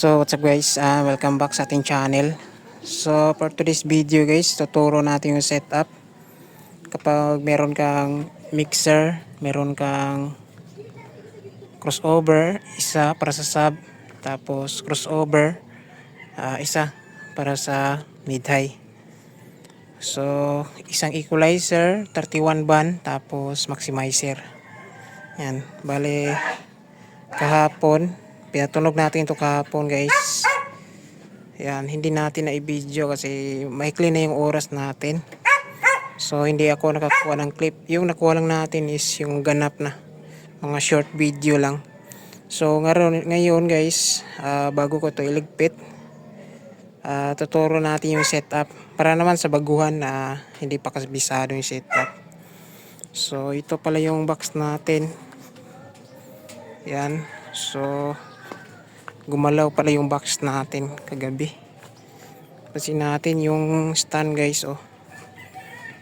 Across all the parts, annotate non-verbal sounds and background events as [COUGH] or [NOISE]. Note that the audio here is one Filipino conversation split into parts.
So what's up guys, Ah, welcome back sa ating channel. So for today's video guys, tuturo natin yung setup. Kapag meron kang mixer, meron kang crossover, isa para sa sub, tapos crossover, ah, isa para sa mid-high. So isang equalizer, 31 band, tapos maximizer. Yan, bale kahapon, pinatunog natin ito kahapon guys. Yan, hindi natin na i-video kasi maikli na yung oras natin. So hindi ako nakakuha ng clip. Yung nakuha lang natin is yung ganap na mga short video lang. So ngayon, ngayon guys, ah, bago ko to iligpit, ah, tuturo natin yung setup para naman sa baguhan na hindi pa kabisado yung setup. So ito pala yung box natin. Yan. So gumalaw pala yung box natin kagabi. Kasi natin yung stand guys oh.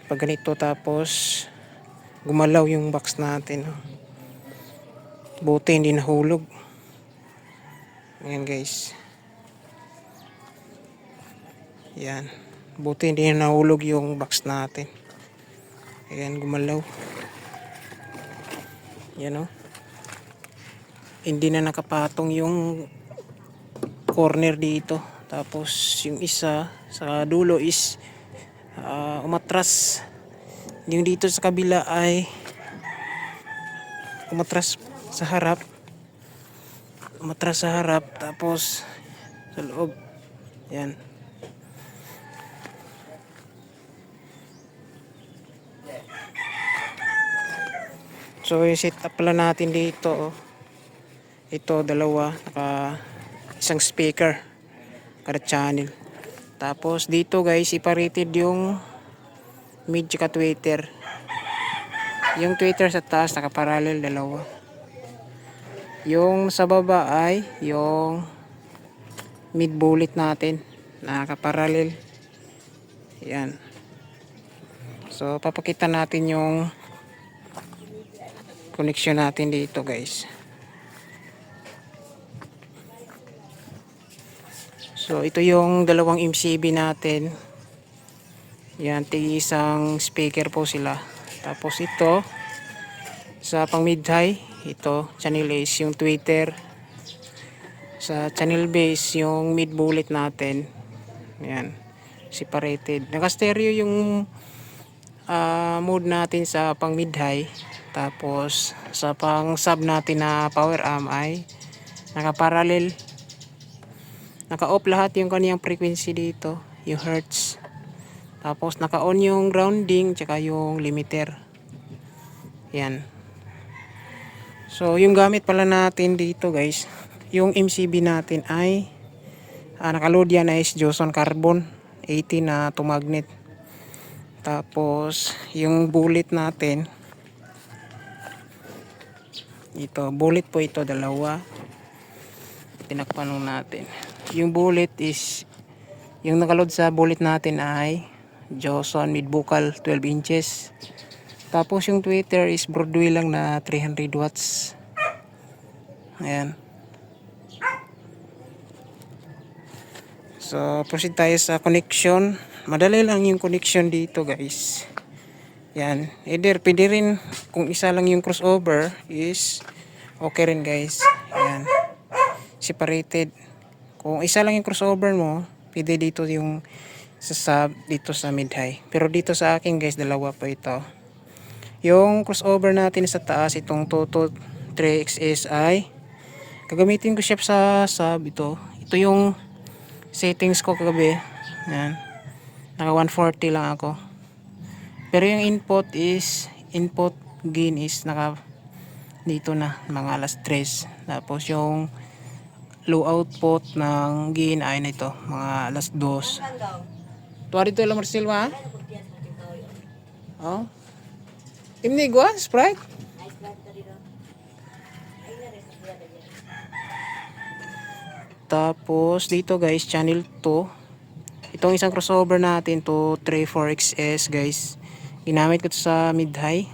Pag ganito tapos gumalaw yung box natin. Oh. Buti hindi nahulog. Ayan guys. Yan. Buti hindi nahulog yung box natin. Ayan gumalaw. Yan oh. Hindi na nakapatong yung corner dito. Tapos yung isa sa dulo is ah, umatras. Yung dito sa kabila ay umatras sa harap. Umatras sa harap. Tapos sa loob. Yan. So yung setup pala natin dito oh. Ito dalawa naka isang speaker kada channel. Tapos dito guys iparated yung mid tsaka tweeter. Yung tweeter sa taas nakaparallel dalawa. Yung sa baba ay yung mid bullet natin nakaparallel. Yan. So papakita natin yung connection natin dito guys. So ito yung dalawang MCB natin. Yan, tig isang speaker po sila. Tapos ito sa pang mid high, ito channel A is yung Twitter. Sa channel B yung mid bullet natin. Yan, separated. Naka-stereo yung ah, mode natin sa pang mid high. Tapos sa pang sub natin na power amp ay naka-parallel naka-off lahat yung kaniyang frequency dito, yung hertz. Tapos naka-on yung grounding tsaka yung limiter. Yan. So yung gamit pala natin dito guys, yung MCB natin ay ah, nakaload yan is Johnson Carbon 80 na to magnet. Tapos yung bullet natin ito, bullet po ito dalawa. Tinakpan natin yung bullet is yung nakaload sa bullet natin ay Johnson mid buccal 12 inches. Tapos yung tweeter is Broadway lang na 300 watts. Ayan. So proceed tayo sa connection. Madali lang yung connection dito guys. Yan either pwede rin kung isa lang yung crossover is okay rin guys. Yan separated kung isa lang yung crossover mo, pwede dito yung sa sub, dito sa mid-high. Pero dito sa akin guys, dalawa pa ito. Yung crossover natin sa taas, itong Toto 3XSI. Gagamitin ko siya sa sub ito. Ito yung settings ko kagabi. Yan. Naka 140 lang ako. Pero yung input is, input gain is naka dito na, mga alas 3. Tapos yung low output ng gain ay na ito mga alas 2 tuwa dito lang Marcel ma oh. Imnig wa? Sprite? Tapos dito guys channel 2 itong isang crossover natin to 34XS guys. Ginamit ko sa mid high.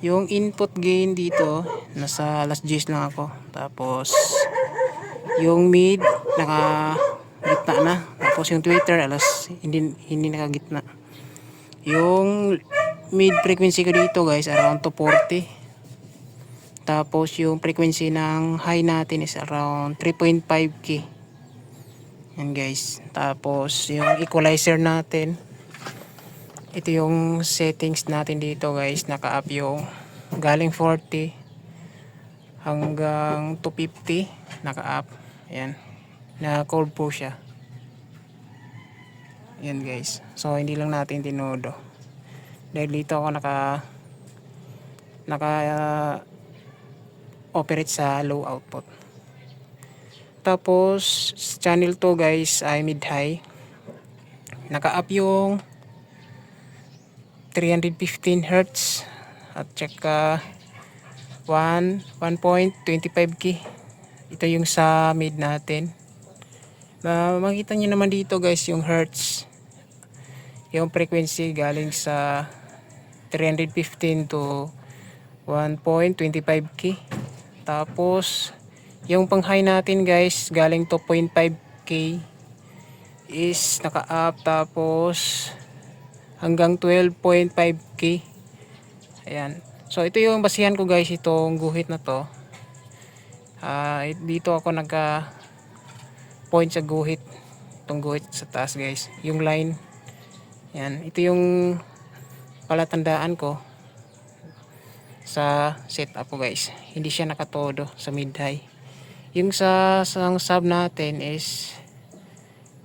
Yung input gain dito nasa alas 10 lang ako. Tapos Yung mid, naka gitna na. Tapos yung Twitter, alas, hindi, hindi nakagitna. Yung mid frequency ko dito guys, around 240. Tapos yung frequency ng high natin is around 3.5k. Yan guys. Tapos yung equalizer natin, ito yung settings natin dito guys. Naka-up yung galing 40 hanggang 250 naka-up. Ayan. Na cold po siya. Yan guys. So hindi lang natin tinodo. Dahil dito ako naka naka uh, operate sa low output. Tapos channel 2 guys ay mid high. Naka-up yung 315 Hz at saka 1 1.25k. Ito yung sa mid natin. Na makita niyo naman dito guys yung hertz. Yung frequency galing sa 315 to 1.25k. Tapos yung pang high natin guys galing 2.5k is naka-up tapos hanggang 12.5k. Ayan. So ito yung basihan ko guys itong guhit na to. Ah, dito ako nagka point sa guhit. Itong guhit sa taas guys. Yung line. Yan. Ito yung palatandaan ko sa setup ko guys. Hindi siya nakatodo sa mid high. Yung sa sa sub natin is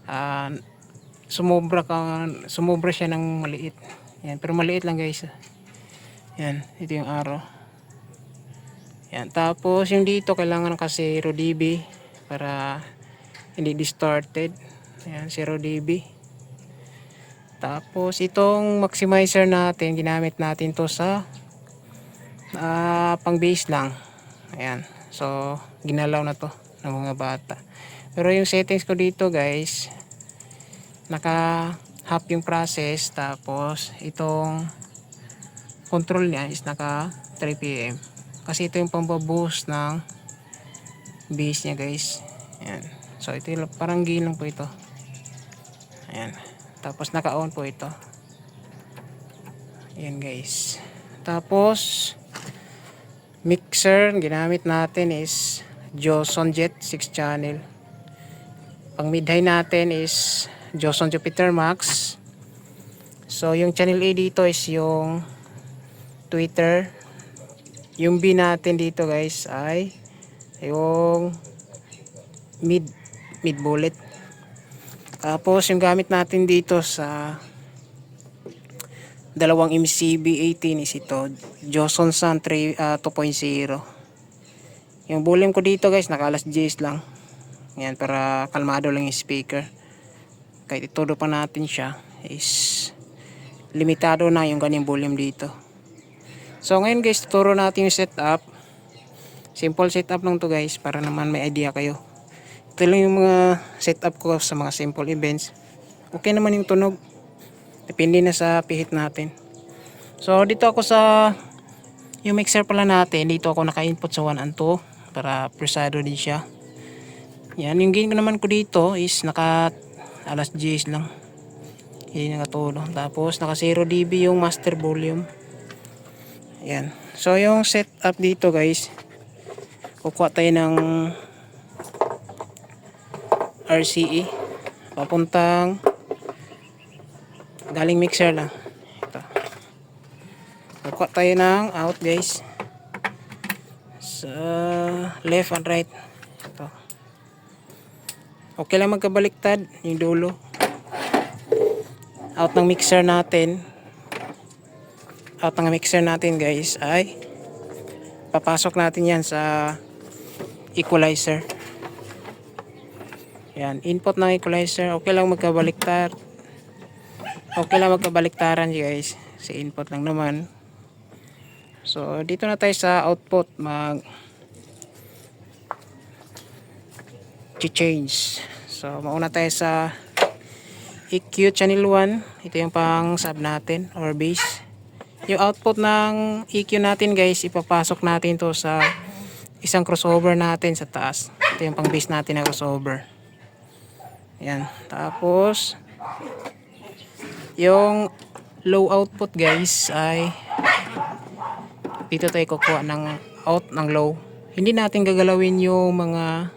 ah sumobra ka sumobra siya ng maliit. Yan, pero maliit lang guys. Yan, ito yung arrow. Yan, tapos yung dito kailangan kasi 0 dB para hindi distorted. Yan, 0 dB. Tapos itong maximizer natin, ginamit natin to sa ah, pang base lang. Ayan. So, ginalaw na to ng mga bata. Pero yung settings ko dito guys, naka half yung process tapos itong control niya is naka 3 pm kasi ito yung pambaboost ng base niya guys. Ayan. So ito yung parang gain lang po ito. Ayan. Tapos naka on po ito. Ayan guys. Tapos mixer ginamit natin is Johnson Jet 6 channel. Pang mid high natin is Johnson Jupiter Max. So, yung channel A dito is yung Twitter. Yung B natin dito guys ay yung mid mid bullet. Tapos yung gamit natin dito sa dalawang MCB 18 is ito Johnson Sun 3, ah, 2.0 yung volume ko dito guys naka alas 10 lang. Yan para kalmado lang yung speaker. Kahit itudo pa natin siya is limitado na yung ganyang volume dito so ngayon guys tuturo natin yung setup. Simple setup lang to guys para naman may idea kayo. Ito lang yung mga setup ko sa mga simple events. Okay naman yung tunog. Depende na sa pihit natin. So dito ako sa yung mixer pala natin dito ako naka input sa 1 and 2 para presado din siya. Yan yung gain ko naman ko dito is naka alas 10 lang. Hindi nakatulong tapos naka 0 dB yung master volume yan so yung setup dito guys kukuha tayo ng RCE papuntang galing mixer lang. Ito. Kukuha tayo ng out guys. Sa left and right. Ito. Okay lang magkabaliktad yung dulo. Out ng mixer natin. Out ng mixer natin guys ay papasok natin yan sa equalizer. Yan, input ng equalizer. Okay lang magkabaliktad. Okay lang magkabaliktaran guys. Sa input lang naman. So, dito na tayo sa output mag change so mauna tayo sa EQ channel 1 ito yung pang sub natin or base yung output ng EQ natin guys ipapasok natin to sa isang crossover natin sa taas Ito yung pang base natin na crossover. Yan. Tapos, yung low output guys ay dito tayo kukuha ng out ng low. Hindi natin gagalawin yung mga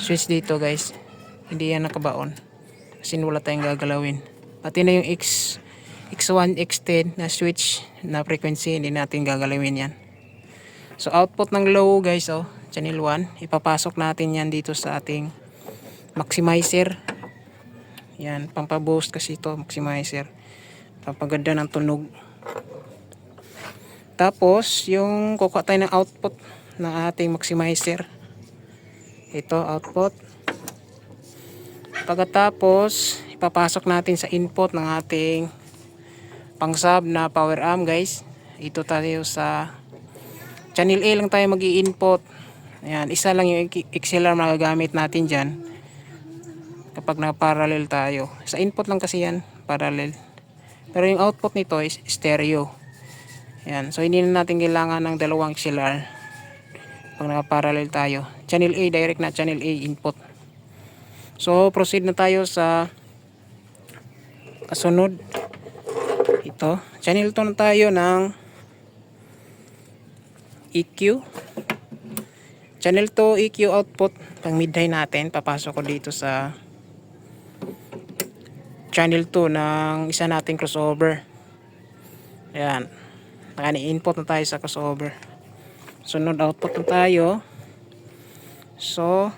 switch dito guys. Hindi yan nakabaon. Kasi wala tayong gagalawin. Pati na yung X, X1, X10 na switch na frequency, hindi natin gagalawin yan. So output ng low guys, oh, channel 1, ipapasok natin yan dito sa ating maximizer. Yan, pampaboost kasi ito, maximizer. Pampaganda ng tunog. Tapos, yung kukuha tayo ng output ng ating maximizer. Ito, output. Pagkatapos, ipapasok natin sa input ng ating pang sub na power amp guys. Ito tayo sa channel A lang tayo mag input Ayan, isa lang yung XLR magagamit natin dyan kapag na-parallel tayo. Sa input lang kasi yan, parallel. Pero yung output nito is stereo. Ayan, so hindi na natin kailangan ng dalawang XLR pag naka-parallel tayo. Channel A, direct na channel A input. So, proceed na tayo sa kasunod. Ito, channel 2 na tayo ng EQ. Channel 2 EQ output pang mid-high natin. Papasok ko dito sa channel 2 ng isa nating crossover. Ayan. Nakani-input na tayo sa crossover. Sunod output na tayo. So,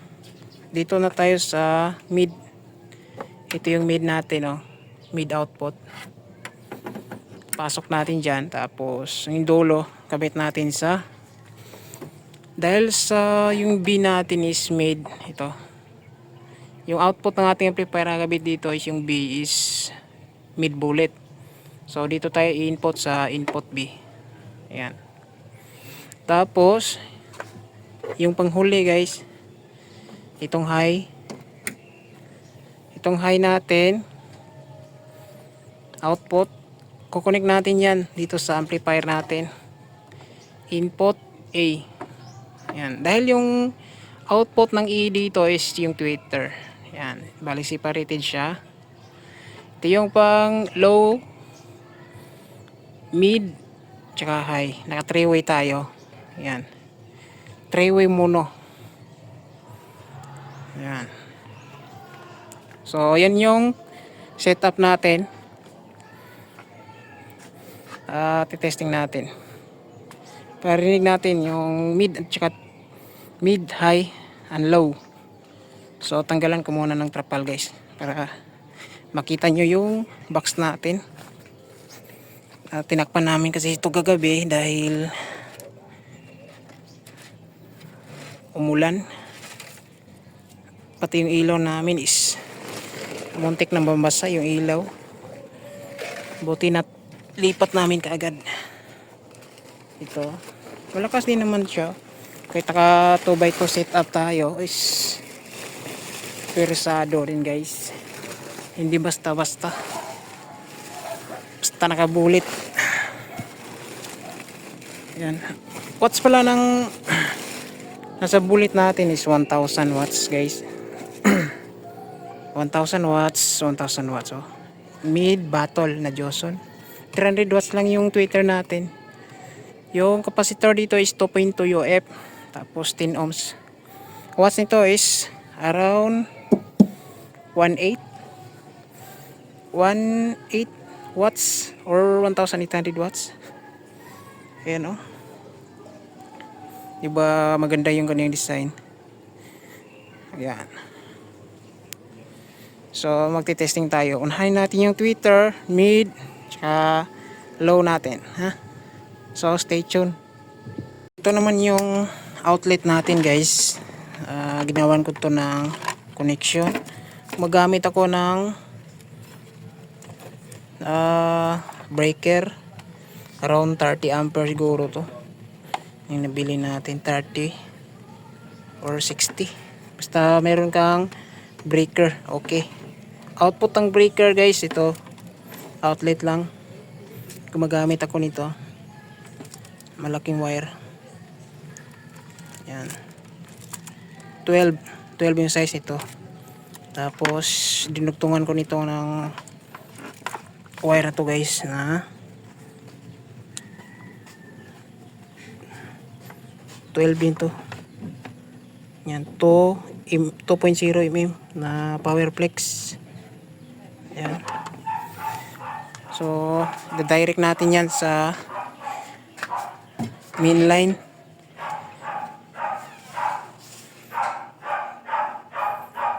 dito na tayo sa mid. Ito yung mid natin, oh. Mid output. Pasok natin dyan. Tapos, yung dulo, kabit natin sa dahil sa yung B natin is made ito. Yung output ng ating amplifier na kabit dito is yung B is mid bullet. So dito tayo input sa input B. Ayan. Tapos yung panghuli guys itong high. Itong high natin output kukunik natin yan dito sa amplifier natin input A yan. Dahil yung output ng E dito is yung Twitter. Yan. Bali separated siya. Ito yung pang low, mid, tsaka high. Naka 3 way tayo. Yan. 3 way mono. Yan. So, yan yung setup natin. At testing natin parinig natin yung mid at saka mid, high, and low. So tanggalan ko muna ng trapal guys para makita nyo yung box natin. Uh, tinakpan namin kasi ito gagabi dahil umulan. Pati yung ilaw namin is muntik na bambasa yung ilaw. Buti na lipat namin kaagad. Ito. Malakas din naman siya. Kahit naka 2x2 setup tayo is persado rin guys. Hindi basta basta basta nakabulit. Yan watts pala ng [CLEARS THROAT] nasa bulit natin is 1000 watts guys. [CLEARS THROAT] 1000 watts 1000 watts oh. Mid battle na Johnson 300 watts lang yung Twitter natin yung capacitor dito is 2.2 UF. Tapos 10 ohms. Watts nito is around 1.8 1.8 watts or 1,800 watts. Ayan o. Oh. Diba maganda yung kanyang design. Ayan. So magti-testing tayo. Unahin natin yung Twitter, mid, tsaka low natin. Ha? So stay tuned. Ito naman yung outlet natin guys. Uh, ginawan ko to ng connection. Magamit ako ng uh, breaker. Around 30 ampere siguro to. Yung nabili natin 30 or 60. Basta meron kang breaker. Okay. Output ng breaker guys ito. Outlet lang. Gumagamit ako nito malaking wire yan 12. 12 yung size nito. Tapos, dinugtungan ko nito ng wire na to guys na 12 din to. Yan, 2, im- 2.0 mm na power flex. Yan. So, direct natin yan sa main line.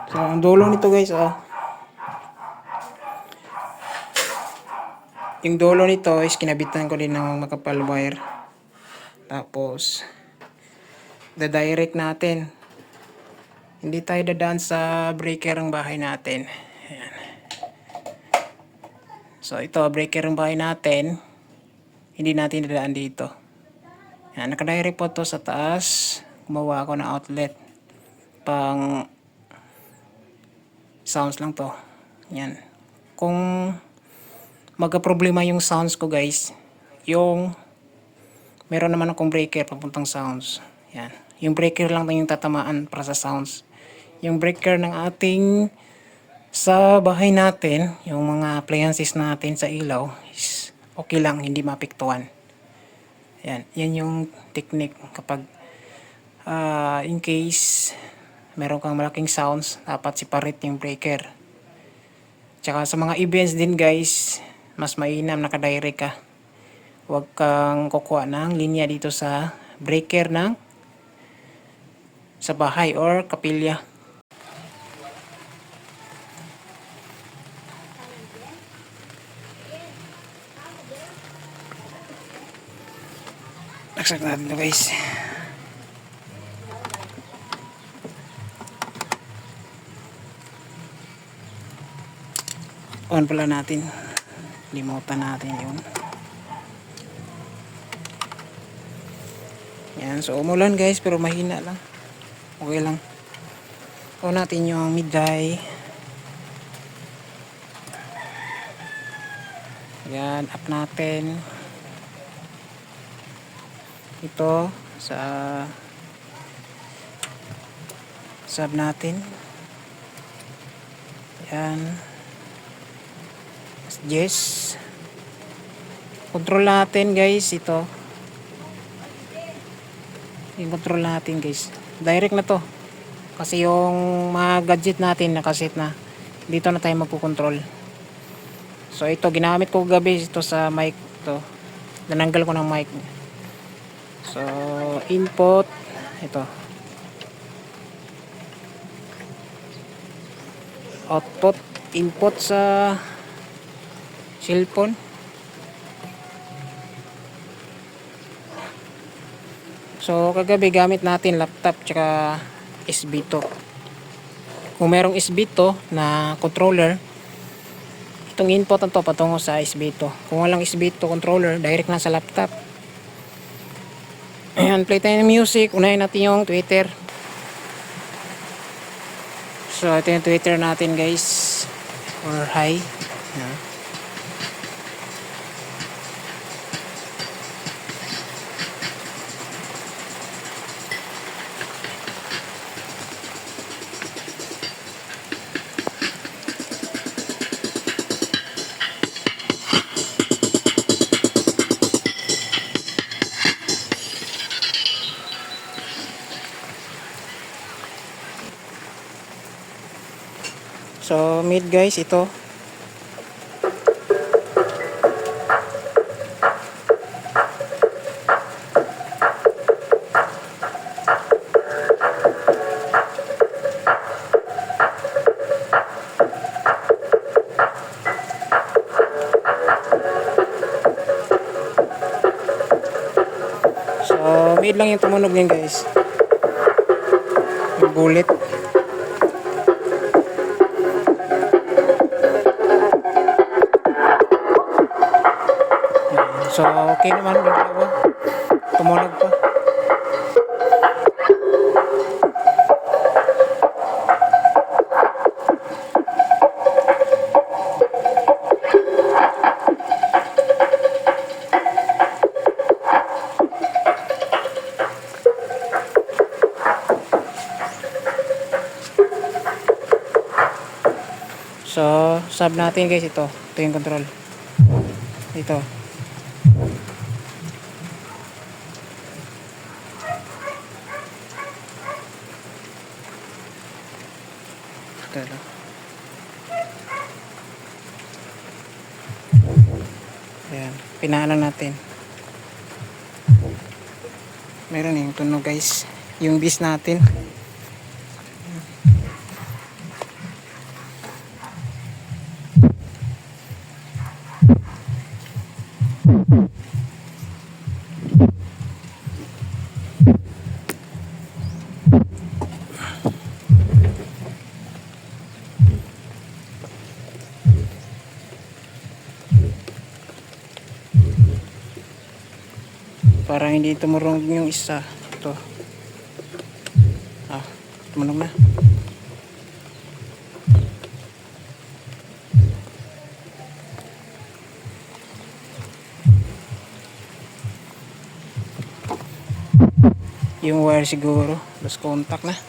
So, ang dulo nito guys, oh. Yung dulo nito is kinabitan ko din ng makapal wire. Tapos, direct natin. Hindi tayo dadaan sa breaker ng bahay natin. Ayan. So, ito, breaker ng bahay natin. Hindi natin dadaan dito. Yan, nakadirect po to sa taas. Gumawa ako ng outlet. Pang sounds lang to. Yan. Kung magka-problema yung sounds ko guys, yung meron naman akong breaker papuntang sounds. Yan. Yung breaker lang yung tatamaan para sa sounds. Yung breaker ng ating sa bahay natin, yung mga appliances natin sa ilaw is okay lang, hindi mapiktuan. Yan. Yan yung technique kapag ah, in case meron kang malaking sounds, dapat separate yung breaker. Tsaka sa mga events din guys, mas mainam nakadirect ka. Huwag kang kukuha ng linya dito sa breaker ng sa bahay or kapilya. Naksak natin ito guys. On pala natin. Limutan natin yun. Yan, so umulan guys pero mahina lang. Okay lang. On natin yung midday. Yan, up natin. Ito sa sub natin. Yan. Yes. Control natin guys ito. Yung control natin guys. Direct na to. Kasi yung mga gadget natin nakaset na. Dito na tayo magkukontrol. So ito ginamit ko gabi ito sa mic to. Nananggal ko ng mic. So input ito. Output input sa cellphone. So, kagabi gamit natin laptop tsaka SB2. Kung merong SB2 na controller, itong input na to patungo sa SB2. Kung walang SB2 controller, direct na sa laptop. Ayan, play tayo ng music. Unahin natin yung Twitter. So, ito yung Twitter natin guys. Or hi. Ayan. So, mid guys, ito. So, mid lang yung tumunog niyan guys. Yung bullet. So, okay naman yung dalawa. Tumunog pa. So, sub natin guys ito. Ito yung control. Ito. Pinaano natin. Meron yung tunog guys. Yung bis natin. Parang hindi tumurong yung isa. Ito. Ah, tumunog na. Yung wire siguro. Lost contact na.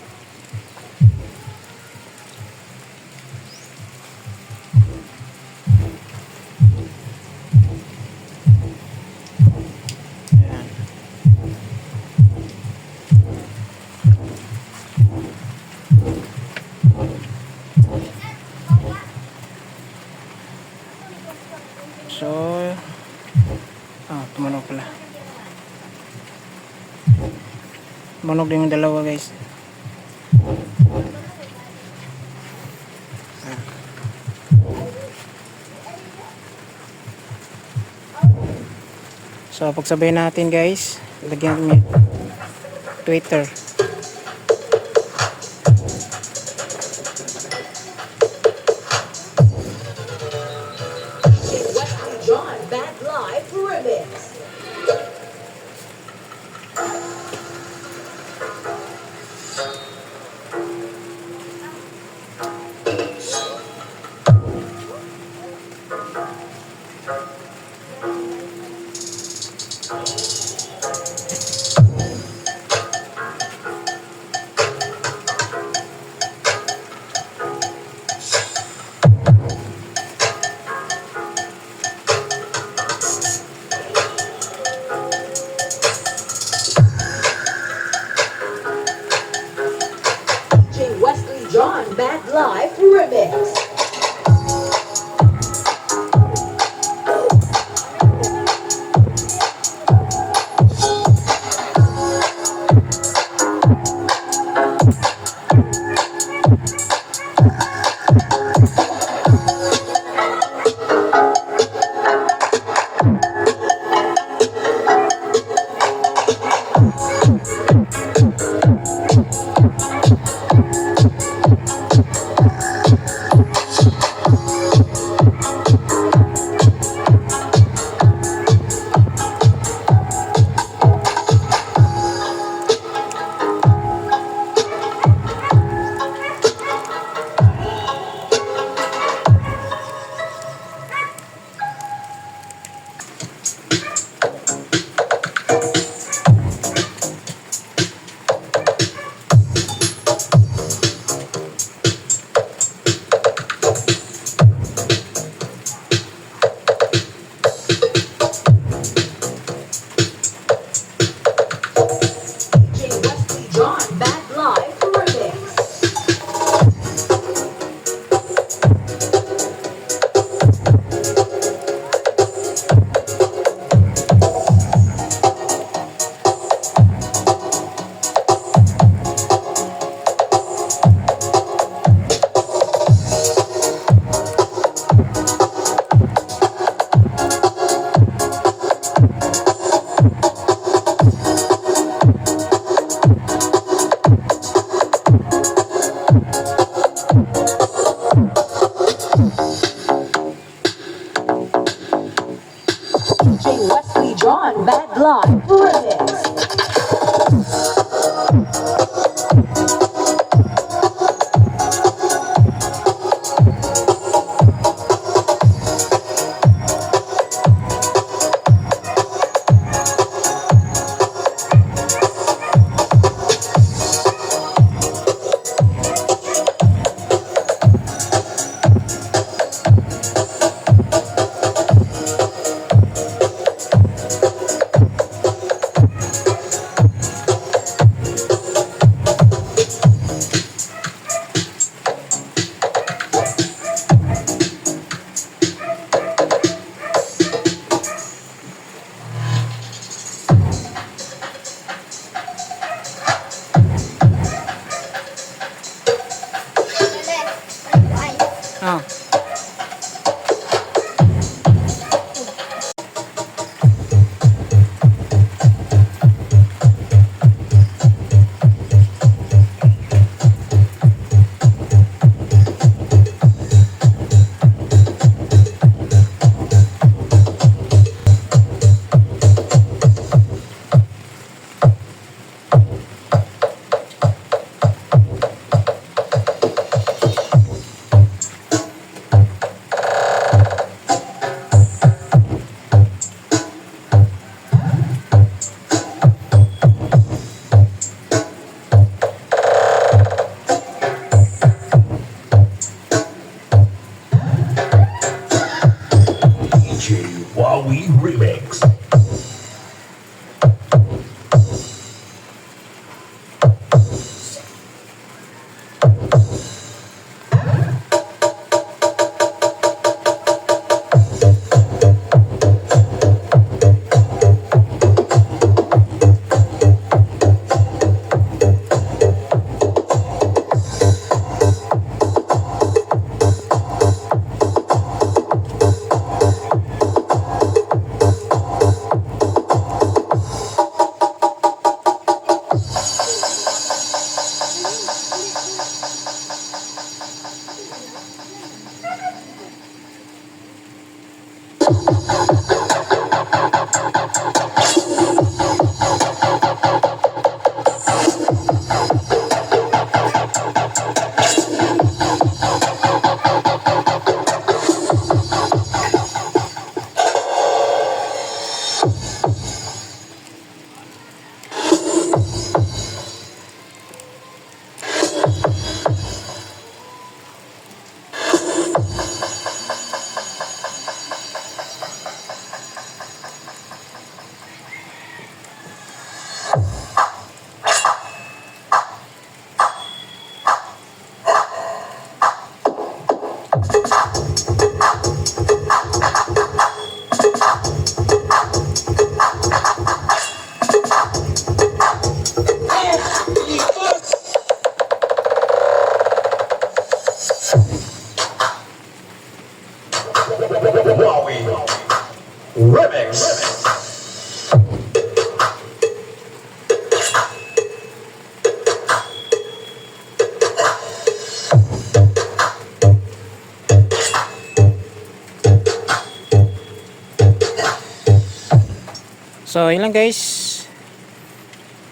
So, ah, tumunog pala. Tumunog din yung dalawa guys. Ah. So, pagsabay natin guys, lagyan natin Twitter. So, yun lang guys.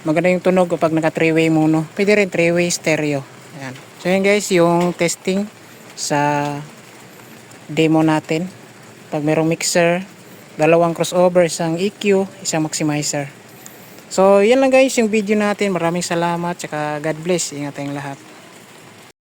Maganda yung tunog kapag naka 3-way mono. Pwede rin 3-way stereo. Ayan. So, yun guys, yung testing sa demo natin. Pag merong mixer, dalawang crossover, isang EQ, isang maximizer. So, yan lang guys yung video natin. Maraming salamat. Tsaka God bless. Ingat tayong lahat.